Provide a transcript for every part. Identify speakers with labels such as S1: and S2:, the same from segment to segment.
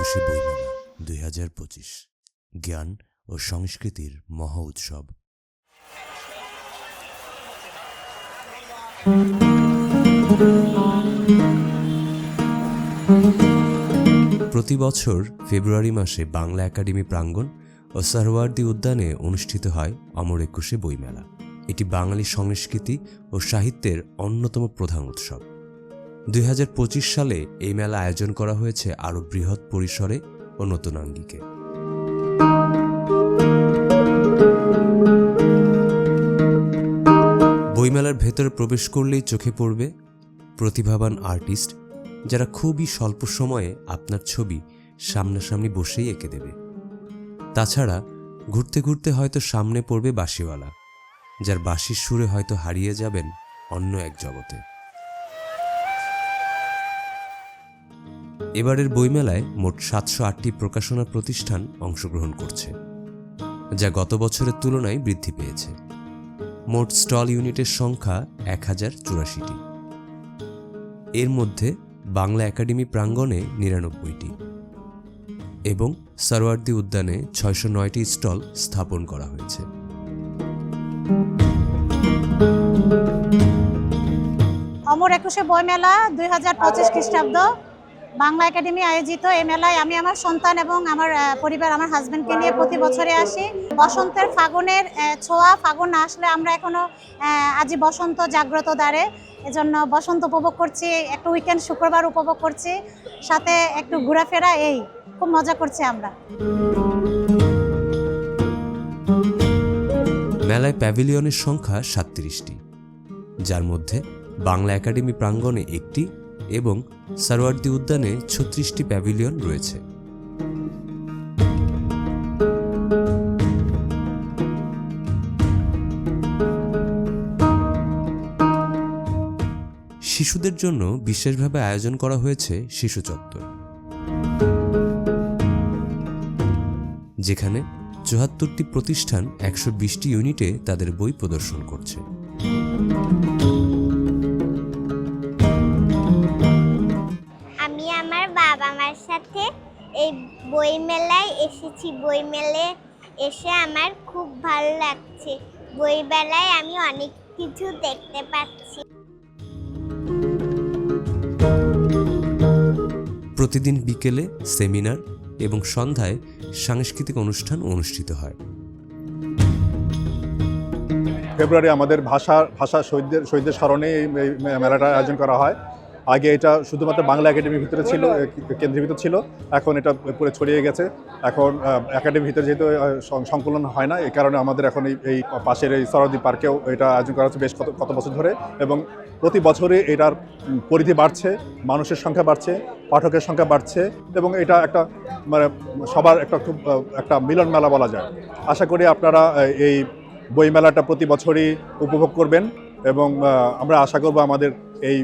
S1: একুশে বইমেলা দুই হাজার পঁচিশ। জ্ঞান ও সংস্কৃতির মহা উৎসব। প্রতি বছর ফেব্রুয়ারি মাসে বাংলা একাডেমি প্রাঙ্গণ ও সারওয়ার্দী উদ্যানে অনুষ্ঠিত হয় অমর একুশে বইমেলা। এটি বাঙালি সংস্কৃতি ও সাহিত্যের অন্যতম প্রধান উৎসব। দুই হাজার পঁচিশ সালে এই মেলা আয়োজন করা হয়েছে আরও বৃহৎ পরিসরে ও নতুন আঙ্গিকে। বইমেলার ভেতরে প্রবেশ করলেই চোখে পড়বে প্রতিভাবান আর্টিস্ট যারা খুবই স্বল্প সময়ে আপনার ছবি সামনাসামনি বসেই এঁকে দেবে। তাছাড়া ঘুরতে ঘুরতে হয়তো সামনে পড়বে বাঁশিওয়ালা, যার বাঁশির সুরে হয়তো হারিয়ে যাবেন অন্য এক জগতে। এবারের বইমেলায় মোট সাতশো আটটি প্রকাশনা প্রতিষ্ঠান অংশগ্রহণ করছে, যা গত বছরের তুলনায় বৃদ্ধি পেয়েছে। মোট স্টল ইউনিটের সংখ্যা এক হাজার চুরাশিটি। এর মধ্যে বাংলা একাডেমি প্রাঙ্গণে নিরানব্বইটি এবং সরওয়ার্দী উদ্যানে ছয়শো নয়টি স্টল স্থাপন করা হয়েছে।
S2: অমর একুশে বই মেলা দুই হাজার পঁচিশ খ্রিস্টাব্দ বাংলা একাডেমি আয়োজিত এই মেলায় আমি আমার সন্তান এবং আমার পরিবার, আমার হাজব্যান্ডকে নিয়ে প্রতি বছরে আসি। বসন্তের ফাগুনের ছোঁয়া, ফাগুন না আসলে আমরা এখনও আজি বসন্ত জাগ্রত দ্বারে। এজন্য বসন্ত উপভোগ করছি, একটু উইকেন্ড শুক্রবার উপভোগ করছি। সাথে একটু ঘোরাফেরা, এই, খুব মজা করছি আমরা।
S1: মেলায় প্যাভিলিয়নের সংখ্যা সাতত্রিশটি। যার মধ্যে বাংলা একাডেমি প্রাঙ্গণে একটি এবং সরওয়ার্দী উদ্যানে ছত্রিশটি প্যাভিলিয়ন রয়েছে। শিশুদের জন্য বিশেষভাবে আয়োজন করা হয়েছে শিশু চত্বর, যেখানে চুয়াত্তরটি প্রতিষ্ঠান একশো বিশটি ইউনিটে তাদের বই প্রদর্শন করছে।
S3: এই বই মেলায় এসেছি। বই মেলে এসে আমার খুব ভালো লাগছে। বই মেলায় আমি অনেক কিছু দেখতে পাচ্ছি।
S1: প্রতিদিন বিকেলে সেমিনার এবং সন্ধ্যায় সাংস্কৃতিক অনুষ্ঠান অনুষ্ঠিত হয়।
S4: ফেব্রুয়ারি আমাদের ভাষা ভাষা শহীদদের শহীদদের স্মরণে এই এই মেলাটা আয়োজন করা হয়। আগে এটা শুধুমাত্র বাংলা একাডেমির ভিতরে ছিল কেন্দ্রীভূত ছিল, এখন এটা পুরো ছড়িয়ে গেছে। এখন একাডেমির ভিতরে যেহেতু সংকলন হয় না, এই কারণে আমাদের এখন এই পাশের এই সরদি পার্কেও এটা আয়োজন করা হচ্ছে বেশ কত কত বছর ধরে এবং প্রতি বছরে এটার পরিধি বাড়ছে, মানুষের সংখ্যা বাড়ছে, পাঠকের সংখ্যা বাড়ছে এবং এটা একটা মানে সবার একটা খুব একটা মিলন মেলা বলা যায়। আশা করি আপনারা এই বইমেলাটা প্রতি বছরই উপভোগ করবেন এবং আমরা আশা করব আমাদের এই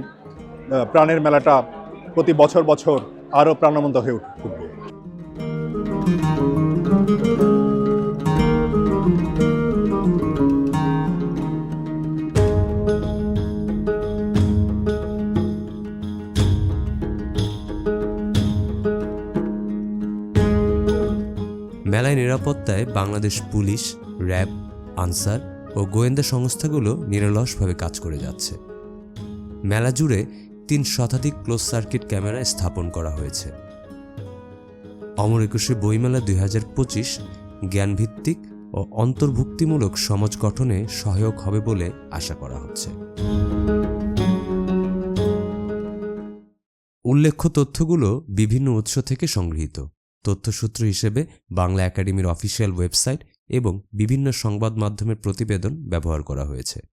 S4: প্রাণের মেলাটা প্রতি বছর বছর আরও প্রাণবন্ত হয়ে উঠবে।
S1: মেলায় নিরাপত্তায় বাংলাদেশ পুলিশ, র্যাব, আনসার ও গোয়েন্দা সংস্থাগুলো নিরলসভাবে কাজ করে যাচ্ছে। মেলা জুড়ে তিন শতাধিক ক্লোজ সার্কিট ক্যামেরা স্থাপন করা হয়েছে। অমর একুশে বইমেলা দুই হাজার পঁচিশ জ্ঞানভিত্তিক ও অন্তর্ভুক্তিমূলক সমাজ গঠনে সহায়ক হবে বলে আশা করা হচ্ছে। উল্লেখ্য তথ্যগুলো বিভিন্ন উৎস থেকে সংগৃহীত। তথ্যসূত্র হিসেবে বাংলা একাডেমির অফিসিয়াল ওয়েবসাইট এবং বিভিন্ন সংবাদ মাধ্যমের প্রতিবেদন ব্যবহার করা হয়েছে।